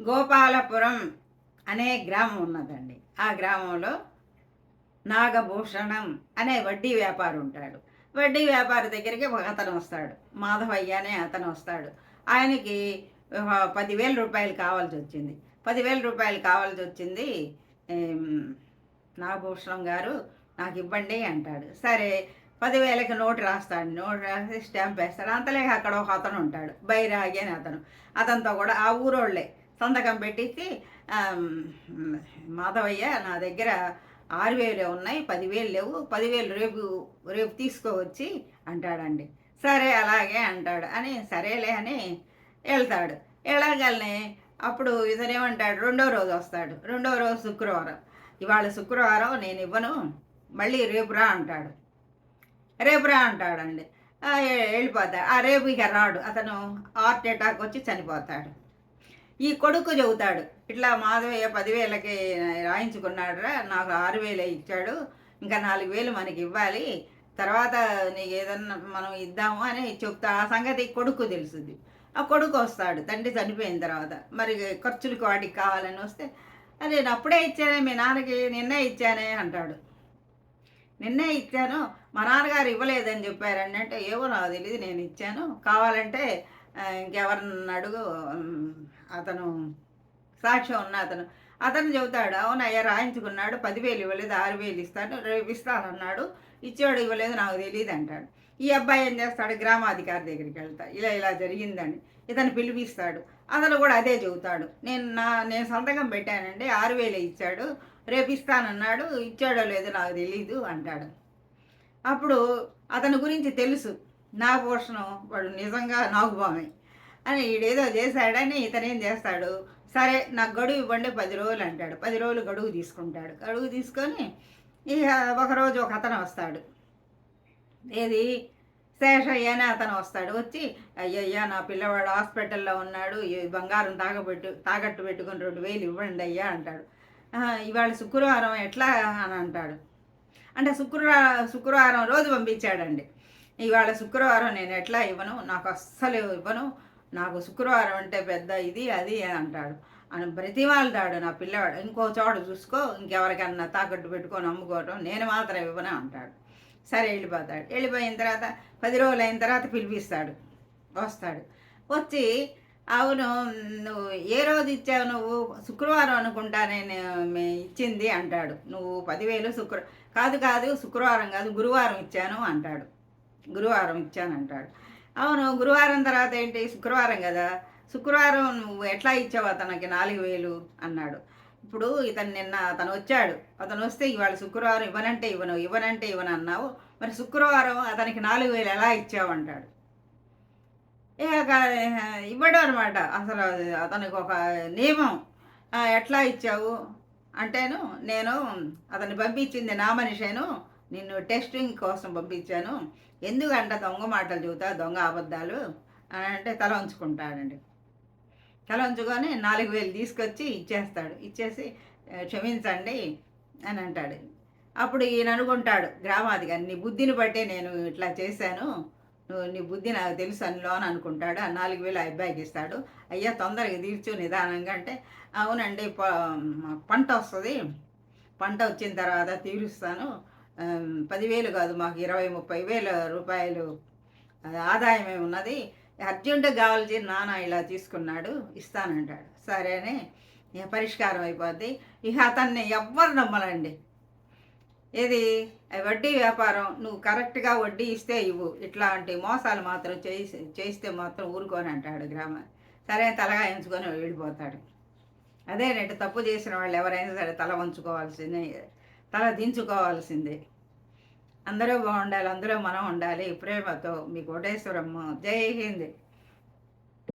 గోపాలపురం అనే గ్రామం ఉన్నదండి. ఆ గ్రామంలో నాగభూషణం అనే వడ్డీ వ్యాపారి ఉంటాడు. వడ్డీ వ్యాపారి దగ్గరికి ఒక అతను వస్తాడు. మాధవయ్య అనే అతను వస్తాడు. ఆయనకి పదివేల రూపాయలు కావాల్సి వచ్చింది. పదివేల రూపాయలు కావాల్సి వచ్చింది నాగభూషణం గారు నాకు ఇవ్వండి అంటాడు. సరే పదివేలకి నోటు రాస్తాడు. నోటు రాసి స్టాంప్ వేస్తాడు. అంతలేక అక్కడ ఒక అతను ఉంటాడు. బైరాగి అని అతను. అతనితో కూడా ఆ ఊరోళ్ళే. సంతకం పెట్టించి మాధవయ్య నా దగ్గర ఆరు వేలే ఉన్నాయి పదివేలు లేవు పదివేలు రేపు రేపు తీసుకోవచ్చి అంటాడండి. సరే అలాగే అంటాడు. అని సరేలే అని వెళ్తాడు. వెళ్ళగలనే అప్పుడు ఇతనేమంటాడు రెండో రోజు వస్తాడు. రెండో రోజు శుక్రవారం. ఇవాళ శుక్రవారం నేను ఇవ్వను మళ్ళీ రేపు రా అంటాడు. రేపు రా అంటాడండి. వెళ్ళిపోతాడు ఆ రేపు ఇక రాడు. అతను హార్ట్ అటాక్ వచ్చి చనిపోతాడు. ఈ కొడుకు చెబుతాడు ఇట్లా మాధవయ్య పదివేలకి రాయించుకున్నాడురా నాకు ఆరు వేలే ఇచ్చాడు ఇంకా నాలుగు వేలు మనకి ఇవ్వాలి తర్వాత నీకు ఏదన్నా మనం ఇద్దాము అని చెప్తా. ఆ సంగతి కొడుకు తెలుసుద్ది. ఆ కొడుకు వస్తాడు తండ్రి చనిపోయిన తర్వాత. మరి ఖర్చులకు వాటికి కావాలని వస్తే "అరే, నేను అప్పుడే ఇచ్చానే మీ నాన్నకి నిన్నే ఇచ్చానే అంటాడు. నిన్నే ఇచ్చాను మా నాన్నగారు ఇవ్వలేదని చెప్పారండి అంటే ఏవో నాకు తెలియదు నేను ఇచ్చాను కావాలంటే ఇంకెవరిని అడుగు అతను సాక్ష్యం ఉన్న అతను. అతను చెబుతాడు అవునయ్యా రాయించుకున్నాడు పదివేలు ఇవ్వలేదు ఆరు వేలు ఇస్తాను రేపు ఇస్తానన్నాడు ఇచ్చాడు ఇవ్వలేదు నాకు తెలియదు అంటాడు. ఈ అబ్బాయి ఏం చేస్తాడు? గ్రామాధికారి దగ్గరికి వెళ్తా ఇలా ఇలా జరిగిందని ఇతను పిలిపిస్తాడు. అతను కూడా అదే చెబుతాడు. నేను నా నేను సంతకం పెట్టానండి ఆరు వేలే ఇచ్చాడు రేపు ఇస్తానన్నాడు ఇచ్చాడో లేదో నాకు తెలీదు అంటాడు. అప్పుడు అతని గురించి తెలుసు. నా పోషణం వాడు నిజంగా నాగుబామే అని ఈడేదో చేశాడని ఇతనేం చేస్తాడు? సరే నాకు గడువు ఇవ్వండి పది రోజులు అంటాడు. పది రోజులు గడువు తీసుకుంటాడు. గడువు తీసుకొని ఇక ఒకరోజు ఒక అతను వస్తాడు. ఏది? శేషయ్యనే అతను వస్తాడు. వచ్చి అయ్యయ్యా నా పిల్లవాడు హాస్పిటల్లో ఉన్నాడు. ఈ బంగారం తాగబెట్టు తాకట్టు పెట్టుకొని రెండు వేలు ఇవ్వండి అయ్యా అంటాడు. ఇవాళ శుక్రవారం ఎట్లా అని అంటాడు. అంటే శుక్రవారం శుక్రవారం రోజు పంపించాడండి. ఇవాళ శుక్రవారం నేను ఎట్లా ఇవ్వను? నాకు అస్సలు ఇవ్వను. నాకు శుక్రవారం అంటే పెద్ద ఇది అది అని అంటాడు. అని బ్రతిమాలతాడు నా పిల్లవాడు. ఇంకో చోట చూసుకో ఇంకెవరికన్నా తాకట్టు పెట్టుకొని అమ్ముకోవటం నేను మాత్రం ఇవ్వను అంటాడు. సరే వెళ్ళిపోతాడు. వెళ్ళిపోయిన తర్వాత పది రోజులు అయిన తర్వాత పిలిపిస్తాడు. వస్తాడు. వచ్చి అవును నువ్వు ఏ రోజు ఇచ్చావు నువ్వు? శుక్రవారం అనుకుంటా నేను ఇచ్చింది అంటాడు. నువ్వు పదివేలు శుక్ర కాదు కాదు శుక్రవారం కాదు గురువారం ఇచ్చాను అంటాడు. గురువారం ఇచ్చాను అంటాడు. అవును గురువారం తర్వాత ఏంటి? శుక్రవారం కదా. శుక్రవారం నువ్వు ఎట్లా ఇచ్చావు? అతనికి నాలుగు వేలు అన్నాడు. ఇప్పుడు ఇతను నిన్న అతను వచ్చాడు. అతను వస్తే ఇవాళ శుక్రవారం ఇవ్వనంటే ఇవ్వను ఇవ్వనంటే ఇవ్వను అన్నావు. మరి శుక్రవారం అతనికి నాలుగు వేలు ఎలా ఇచ్చావు అంటాడు. ఇక ఇవ్వడం అనమాట అసలు అతనికి ఒక నియమం. ఎట్లా ఇచ్చావు? అంటేను నేను అతన్ని పంపించింది నా మనిషేను. నిన్ను టెస్టింగ్ కోసం పంపించాను. ఎందుకంటే దొంగ మాటలు చెబుతా దొంగ అబద్ధాలు అని అంటే తల ఉంచుకుంటాడండి తల ఉంచుకొని నాలుగు వేలు తీసుకొచ్చి ఇచ్చేస్తాడు. ఇచ్చేసి క్షమించండి అని అంటాడు. అప్పుడు ఈయన అనుకుంటాడు గ్రామాధికారి నీ బుద్ధిని బట్టే నేను ఇట్లా చేశాను. నువ్వు నీ బుద్ధి నాకు తెలుసు అనిలో అని అనుకుంటాడు. ఆ నాలుగు వేలు ఆ అబ్బాయికి ఇస్తాడు. అయ్యా తొందరగా తీర్చు నిదానంగా అంటే అవునండి ప- పంట వస్తుంది. పంట వచ్చిన తర్వాత తీరుస్తాను. పదివేలు కాదు మాకు ఇరవై ముప్పై వేల రూపాయలు ఆదాయమే ఉన్నది. అర్జెంటు కావాల్సి నాన్న ఇలా తీసుకున్నాడు ఇస్తానంటాడు. సరేనే ఇక పరిష్కారం అయిపోద్ది. ఇక అతన్ని ఎవ్వరు నమ్మలండి. ఏది? ఆ వడ్డీ వ్యాపారం నువ్వు కరెక్ట్గా వడ్డీ ఇస్తే ఇవ్వు. ఇట్లాంటి మోసాలు మాత్రం చేసి చేస్తే మాత్రం ఊరుకొని అంటాడు గ్రామ. సరే తలగా ఎంచుకొని వెళ్ళిపోతాడు అదేనంటే తప్పు చేసిన వాళ్ళు ఎవరైనా సరే తల వంచుకోవాల్సిందే. తల దించుకోవాల్సిందే. అందరూ బాగుండాలి అందరూ మనం ఉండాలి. ప్రేమతో మీ కోటేశ్వరమ్మ. జై హింద్.